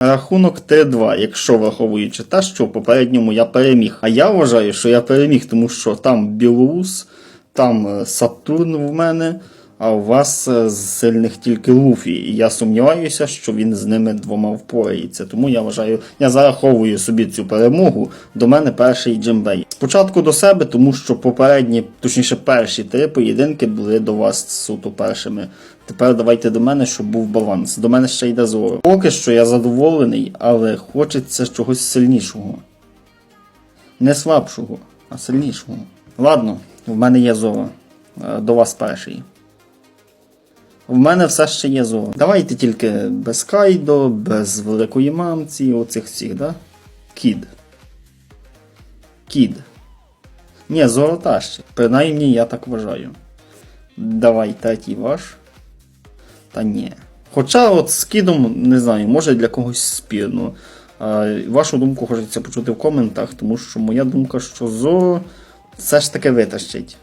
Рахунок 3-2, якщо враховуючи те, що в попередньому я переміг. А я вважаю, що я переміг, тому що там Білорус, там е, Сатурн в мене, а у вас е, з сильних тільки Луфі. І я сумніваюся, що він з ними двома впорається. Тому я вважаю, я зараховую собі цю перемогу. До мене перший джембей. Спочатку до себе, тому що попередні, точніше, перші три поєдинки були до вас суто першими. Тепер давайте до мене, щоб був баланс. До мене ще йде зоро. Поки що я задоволений, але хочеться чогось сильнішого. Не слабшого, а сильнішого. Ладно, в мене є зора. Е, До вас перший. В мене все ще є зора. Давайте тільки без Кайдо, без великої мамці, оцих всіх, да? Кід. Кід. Ні, зора та ще. Принаймні я так вважаю. Давай третій ваш. Та ні. Хоча от з кідом, не знаю, може для когось спірно. А, вашу думку хочеться почути в коментах, тому що моя думка, що Зоро все ж таки витащить.